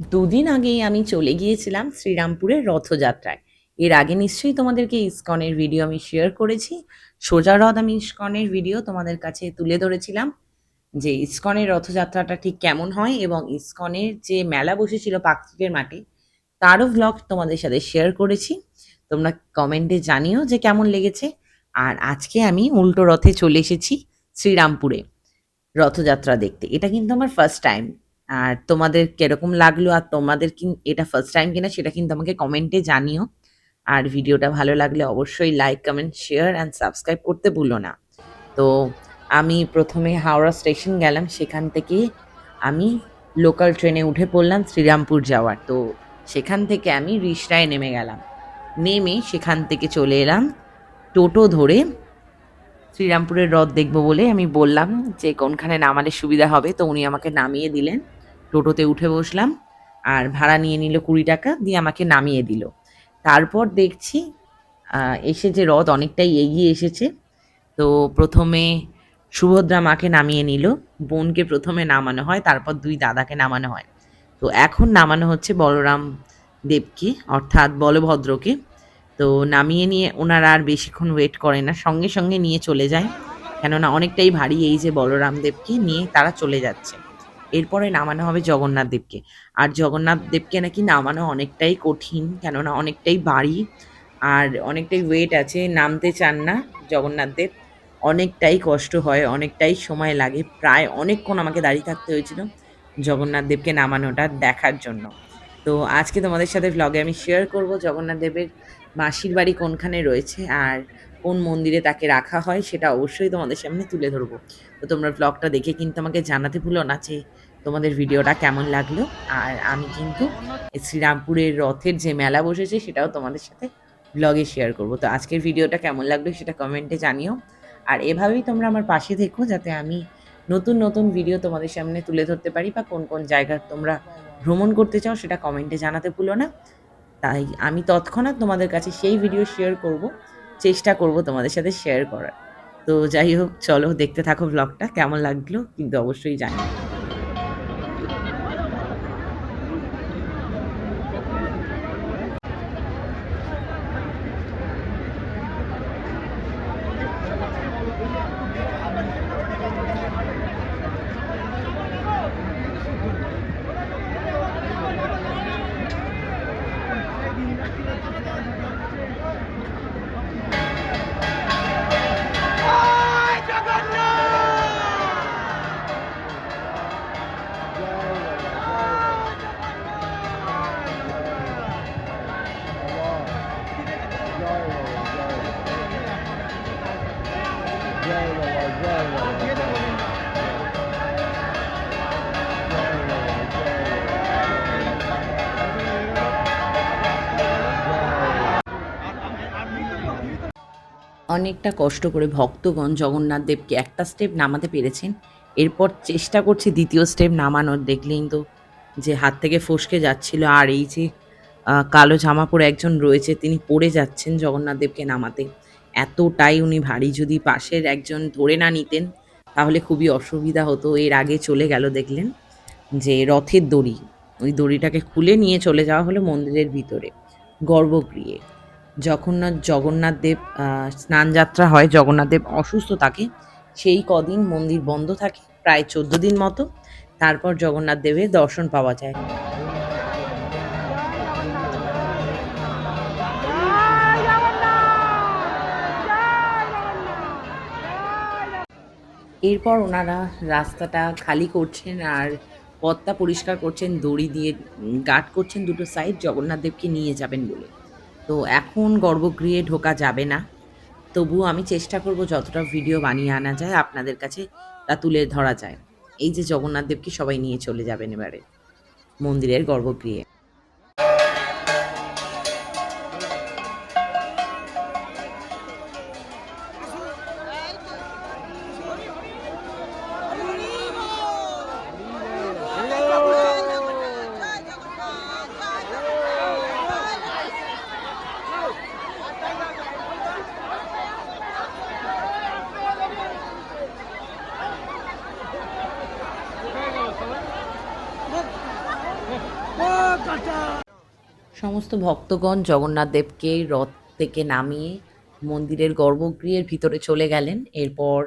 দুদিন আগেই আমি চলে গিয়েছিলাম শ্রীরামপুরের রথযাত্রায়। এর আগে নিশ্চয়ই তোমাদেরকে ইস্কনের ভিডিও আমি শেয়ার করেছি। সোজা রথ আমি ইস্কনের ভিডিও তোমাদের কাছে তুলে ধরেছিলাম যে ইস্কনের রথযাত্রাটা ঠিক কেমন হয় এবং ইস্কনের যে মেলা বসেছিল পার্কস্ট্রিটের মাঠে, তারও ভ্লগ তোমাদের সাথে শেয়ার করেছি। তোমরা কমেন্টে জানিও যে কেমন লেগেছে। আর আজকে আমি উল্টো রথে চলে এসেছি শ্রীরামপুরে রথযাত্রা দেখতে। এটা কিন্তু আমার ফার্স্ট টাইম আর তোমাদের কীরকম লাগল আর তোমাদের কি এটা ফার্স্ট টাইম কিনা সেটা কিন্তু আমাকে কমেন্টে জানিও। আর ভিডিওটা ভালো লাগলে অবশ্যই like comment share and subscribe করতে ভুলো না। তো আমি প্রথমে হাওড়া স্টেশন গেলাম, সেখান থেকে আমি লোকাল ট্রেনে উঠে পড়লাম শ্রীরামপুর যাওয়ার। তো সেখান থেকে আমি রিসরায় নেমে গেলাম। নেমে সেখান থেকে চলে এলাম টোটো ধরে শ্রীরামপুরের রথ দেখব বলে আমি বললাম যে কোনখানে নামালে সুবিধা হবে, তো উনি আমাকে নামিয়ে দিলেন। টোটোতে উঠে বসলাম আর ভাড়া নিয়ে নিল কুড়ি টাকা, দিয়ে আমাকে নামিয়ে দিল। তারপর দেখছি এসে যে রথ অনেকটাই এগিয়ে এসেছে, তো প্রথমে সুভদ্রা মাকে নামিয়ে নিল, বোনকে প্রথমে নামানো হয়, তারপর দুই দাদাকে নামানো হয়। তো এখন নামানো হচ্ছে বলরাম দেবকে, অর্থাৎ বলভদ্রকে। তো নামিয়ে নিয়ে ওনারা আর বেশিক্ষণ ওয়েট করে না, সঙ্গে সঙ্গে নিয়ে চলে যায়। কেননা অনেকটাই ভারী এই যে বলরাম দেবকে নিয়ে তারা চলে যাচ্ছে। এরপরে নামানো হবে জগন্নাথ দেবকে। আর জগন্নাথ দেবকে নাকি নামানো অনেকটাই কঠিন, কেননা অনেকটাই ভারী আর অনেকটাই ওয়েট আছে, নামতে চান না জগন্নাথ দেব। অনেকটাই কষ্ট হয়, অনেকটাই সময় লাগে, প্রায় অনেকক্ষণ আমাকে দাঁড়িয়ে থাকতে হয়েছিল জগন্নাথ দেবকে নামানোটা দেখার জন্য। তো আজকে তোমাদের সাথে ভ্লগে আমি শেয়ার করব জগন্নাথ দেবের মাসির বাড়ি কোনখানে রয়েছে আর কোন মন্দিরে তাকে রাখা হয় সেটা অবশ্যই তোমাদের সামনে তুলে ধরবো। তো তোমরা ব্লগটা দেখে কিন্তু আমাকে জানাতে ভুলো না যে তোমাদের ভিডিওটা কেমন লাগল। আর আমি কিন্তু শ্রীরামপুরের রথের যে মেলা বসেছে সেটাও তোমাদের সাথে ব্লগে শেয়ার করব। তো আজকের ভিডিওটা কেমন লাগল সেটা কমেন্টে জানিও। আর এভাবেই তোমরা আমার পাশে থেকো যাতে আমি নতুন নতুন ভিডিও তোমাদের সামনে তুলে ধরতে পারি বা কোন কোন জায়গার তোমরা ভ্রমণ করতে চাও সেটা কমেন্টে জানাতে ভুলো না। তাই আমি তৎক্ষণাৎ তোমাদের কাছে সেই ভিডিও শেয়ার করব, চেষ্টা করব তোমাদের সাথে শেয়ার করার। তো যাই হোক, চলো দেখতে থাকো ব্লগটা কেমন লাগল কিন্তু অবশ্যই জানি অনেকটা কষ্ট করে ভক্তগণ জগন্নাথ দেবকে একটা স্টেপ নামাতে পেরেছেন। এরপর চেষ্টা করছে দ্বিতীয় স্টেপ নামানোর। দেখলেই তো যে হাত থেকে ফসকে যাচ্ছিল। আর এই যে কালো জামা পরে একজন রয়েছে, তিনি পড়ে যাচ্ছেন জগন্নাথ দেবকে নামাতে। এতটাই উনি ভারী। যদি পাশের একজন ধরে না নিতেন, তাহলে খুবই অসুবিধা হতো। এর আগে চলে গেল, দেখলেন? যে রথের দড়ি, ওই দড়িটাকে খুলে নিয়ে চলে যাওয়া হলো মন্দিরের ভিতরে, গর্ভগৃহে। যখন না জগন্নাথ দেব স্নানযাত্রা হয়, জগন্নাথ দেব অসুস্থ থাকে, সেই কদিন মন্দির বন্ধ থাকে, প্রায় চোদ্দ দিন মতো। তারপর জগন্নাথ দেবের দর্শন পাওয়া যায়। এরপর ওনারা রাস্তাটা খালি করছেন আর পথটা পরিষ্কার করছেন, দড়ি দিয়ে গার্ড করছেন দুটো সাইড জগন্নাথদেবকে নিয়ে যাবেন বলে। তো এখন গর্ভগৃহে ঢোকা যাবে না। তবুও আমি চেষ্টা করব যতটা ভিডিও বানিয়ে আনা যায়, আপনাদের কাছে তা তুলে ধরা যায়। এই যে জগন্নাথদেবকে সবাই নিয়ে চলে যাবেন এবারে মন্দিরের গর্ভগৃহে। সমস্ত ভক্তগণ জগন্নাথ দেবকে রথ থেকে নামিয়ে মন্দিরের গর্ভগৃহের ভিতরে চলে গেলেন। এরপর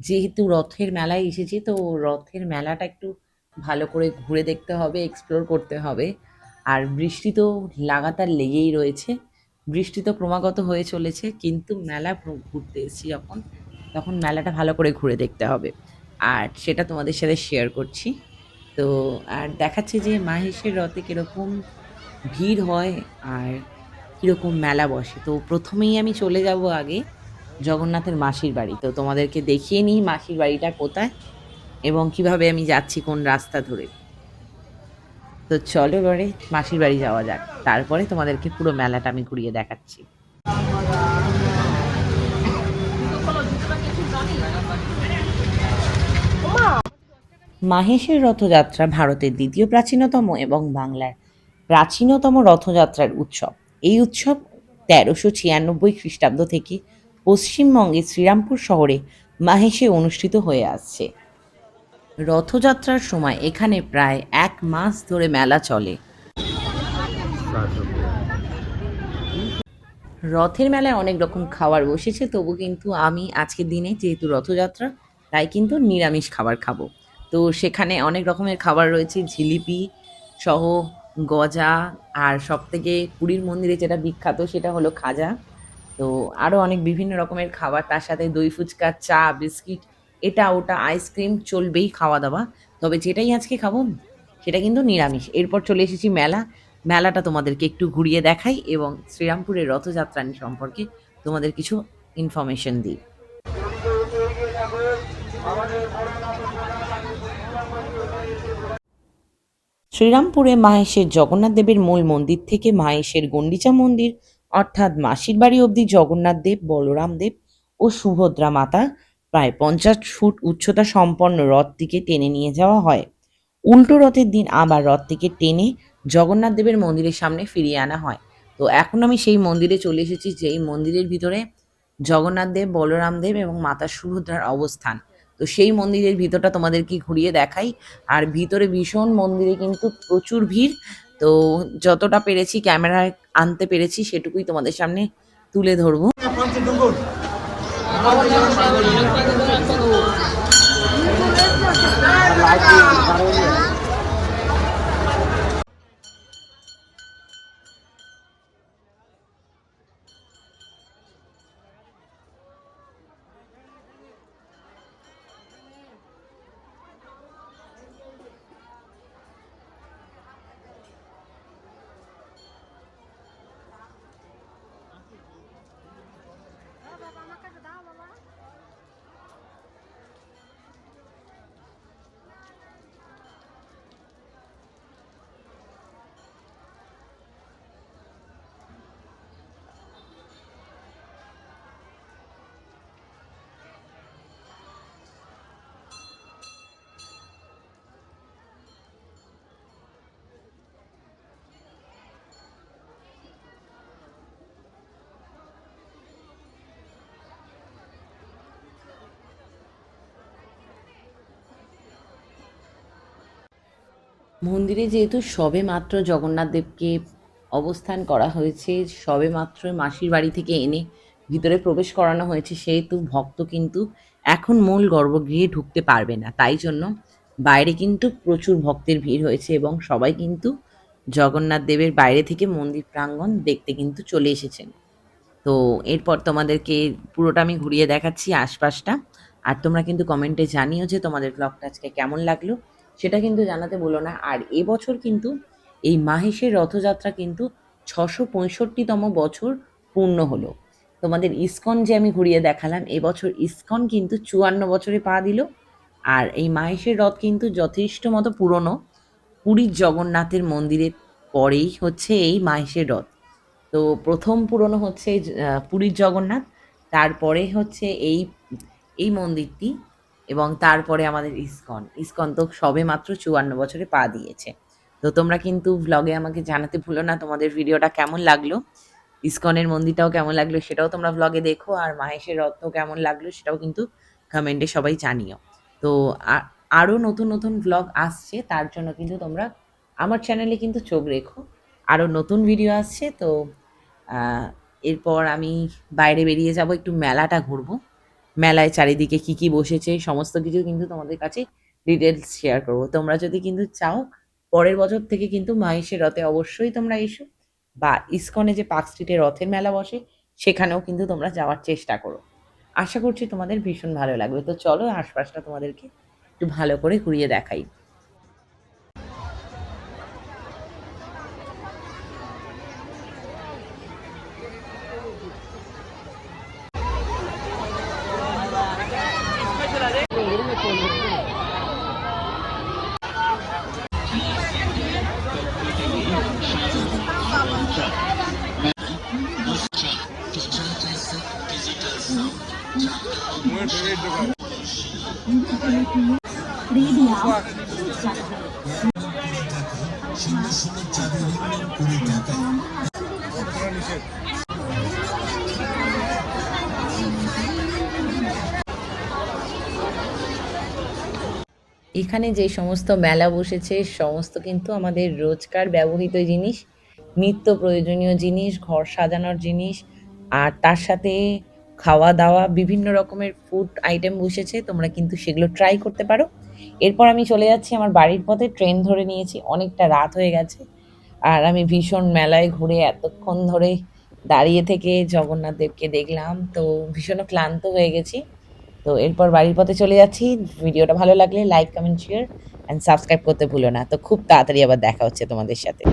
যেহেতু রথের মেলায় এসেছি, তো রথের মেলাটা একটু ভালো করে ঘুরে দেখতে হবে এক্সপ্লোর করতে হবে। আর বৃষ্টি তো লাগাতার লেগেই রয়েছে। বৃষ্টি তো ক্রমাগত হয়ে চলেছে, কিন্তু মেলা ঘুরতে এসেছি যখন। তখন মেলাটা ভালো করে ঘুরে দেখতে হবে। আর সেটা তোমাদের সাথে শেয়ার করছি। তো আর দেখাচ্ছে যে মাহেশের রথে কীরকম ভিড় হয় আর কীরকম মেলা বসে। তো প্রথমেই আমি চলে যাব আগে জগন্নাথের মাসির বাড়ি। তো তোমাদেরকে দেখিয়ে নিই মাসির বাড়িটা কোথায় এবং কীভাবে আমি যাচ্ছি কোন রাস্তা ধরে। তো চলো এবারে মাসির বাড়ি যাওয়া যাক। তারপরে তোমাদেরকে পুরো মেলাটা আমি ঘুরিয়ে দেখাচ্ছি। মাহেশের রথযাত্রা ভারতের দ্বিতীয় প্রাচীনতম এবং বাংলার প্রাচীনতম রথযাত্রার উৎসব। এই উৎসব তেরোশো ছিয়ানব্বই খ্রিস্টাব্দ থেকে পশ্চিমবঙ্গের শ্রীরামপুর শহরে মাহেশে অনুষ্ঠিত হয়ে আসছে। রথযাত্রার সময় এখানে প্রায় এক মাস ধরে মেলা চলে। রথের মেলায় অনেক রকম খাবার বসেছে, তবু কিন্তু আমি আজকের দিনে যেহেতু রথযাত্রা, তাই কিন্তু নিরামিষ খাবার খাব। তো সেখানে অনেক রকমের খাবার রয়েছে, জিলিপি সহ গজা আর সব থেকে পুরীর মন্দিরে যেটা বিখ্যাত সেটা হলো খাজা। তো আরও অনেক বিভিন্ন রকমের খাবার, তার সাথে দই ফুচকা, চা, বিস্কিট, এটা, ওটা, আইসক্রিম চলবেই খাওয়া দাওয়া তবে যেটাই আজকে খাব, সেটা কিন্তু নিরামিষ। এরপর চলে এসেছি মেলা। মেলাটা তোমাদেরকে একটু ঘুরিয়ে দেখাই এবং শ্রীরামপুরের রথযাত্রা সম্পর্কে তোমাদের কিছু ইনফরমেশন দিই। শ্রীরামপুরে মাহেশের জগন্নাথ দেবের মূল মন্দির থেকে মাহেশের গন্ডিচা মন্দির, অর্থাৎ মাসির বাড়ি অবধি জগন্নাথ দেব, বলরাম দেব ও সুভদ্রা মাতা প্রায় পঞ্চাশ ফুট উচ্চতা সম্পন্ন রথটিকে টেনে নিয়ে যাওয়া হয়। উল্টো রথের দিন আবার রথটিকে টেনে জগন্নাথ দেবের মন্দিরের সামনে ফিরিয়ে আনা হয়। তো এখন আমি সেই মন্দিরে চলে এসেছি, যেই মন্দিরের ভিতরে জগন্নাথ দেব, বলরাম দেব এবং মাতা সুভদ্রার অবস্থান। তো সেই মন্দিরের ভিতরটা তোমাদেরকে ঘুরিয়ে দেখাই আর ভিতরে ভীষণ মন্দিরে কিন্তু প্রচুর ভিড় তো যতটা পেরেছি ক্যামেরায় আনতে পেরেছি সেটুকুই তোমাদের সামনে তুলে ধরবো মন্দিরে যেহেতু সবে মাত্র জগন্নাথ দেবকে অবস্থান করা হয়েছে, সবে মাত্র মাসির বাড়ি থেকে এনে ভিতরে প্রবেশ করানো হয়েছে, সেহেতু ভক্ত কিন্তু এখন মূল গর্ভগৃহে ঢুকতে পারবে না। তাই জন্য বাইরে কিন্তু প্রচুর ভক্তের ভিড় হয়েছে এবং সবাই কিন্তু জগন্নাথ দেবের বাইরে থেকে মন্দির প্রাঙ্গণ দেখতে কিন্তু চলে এসেছেন। তো এরপর তোমাদেরকে পুরোটা আমি ঘুরিয়ে দেখাচ্ছি আশপাশটা। আর তোমরা কিন্তু কমেন্টে জানিও যে তোমাদের ব্লগটা আজকে কেমন লাগল। সেটা কিন্তু জানাতে বলো না। আর এবছর কিন্তু এই মাহেশের রথযাত্রা কিন্তু ছশো পঁয়ষট্টিতম বছর পূর্ণ হলো। তোমাদের ইস্কন যে আমি ঘুরিয়ে দেখালাম এবছর ইস্কন কিন্তু চুয়ান্ন বছরে পা দিল। আর এই মাহেশের রথ কিন্তু যথেষ্ট মতো পুরনো। পুরীর জগন্নাথের মন্দিরের পরেই হচ্ছে এই মাহেশের রথ। তো প্রথম পুরনো হচ্ছে পুরীর জগন্নাথ, তারপরে হচ্ছে এই এই মন্দিরটি। এবং তারপরে আমাদের ইসকন। ইসকন তো সবে মাত্র চুয়ান্ন বছরে পা দিয়েছে। তো তোমরা কিন্তু ভ্লগে আমাকে জানাতে ভুলো না তোমাদের ভিডিওটা কেমন লাগল? ইসকনের মন্দিরটাও কেমন লাগল সেটাও তোমরা ভ্লগে দেখো, আর মাহেশের রথও কেমন লাগল সেটাও কিন্তু কমেন্টে সবাই জানিও। তো আরও নতুন নতুন ভ্লগ আসছে, তার জন্য কিন্তু তোমরা আমার চ্যানেলে কিন্তু চোখ রেখো। আরও নতুন ভিডিও আসছে, তো এরপর আমি বাইরে বেরিয়ে যাব, একটু মেলাটা ঘুরবো। মেলায় চারিদিকে কি কি বসেছে, সমস্ত কিছু কিন্তু তোমাদের কাছে ডিটেলস শেয়ার করব। তোমরা যদি কিন্তু চাও, পরের বছর থেকে কিন্তু মাহেশের রথে অবশ্যই তোমরা এসো বা ইসকনে যে পার্ক স্ট্রিটে রথের মেলা বসে, সেখানেও কিন্তু তোমরা যাওয়ার চেষ্টা করো। আশা করছি তোমাদের ভীষণ ভালো লাগবে। তো চলো আশপাশটা তোমাদেরকে একটু ভালো করে ঘুরিয়ে দেখাই। এখানে যে সমস্ত মেলা বসেছে, সমস্ত কিন্তু আমাদের রোজকার ব্যবহৃত জিনিস, নিত্য প্রয়োজনীয় জিনিস, ঘর সাজানোর জিনিস, আর তার সাথে খাওয়া দাওয়া, বিভিন্ন রকমের ফুড আইটেম বসেছে, তোমরা কিন্তু সেগুলো ট্রাই করতে পারো। এরপর আমি চলে যাচ্ছি, আমার বাড়ির পথে ট্রেন ধরে নিয়েছি, অনেকটা রাত হয়ে গেছে। আর আমি ভীষণ মেলায় ঘুরে এতক্ষণ ধরে দাঁড়িয়ে থেকে জগন্নাথ দেবকে দেখলাম, তো ভীষণ ক্লান্ত হয়ে গেছি। তো এরপর বাড়ির পথে চলে যাচ্ছি, ভিডিওটা ভালো লাগলে like comment share and subscribe করতে ভুলো না। তো খুব তাড়াতাড়ি আবার দেখা হচ্ছে তোমাদের সাথে।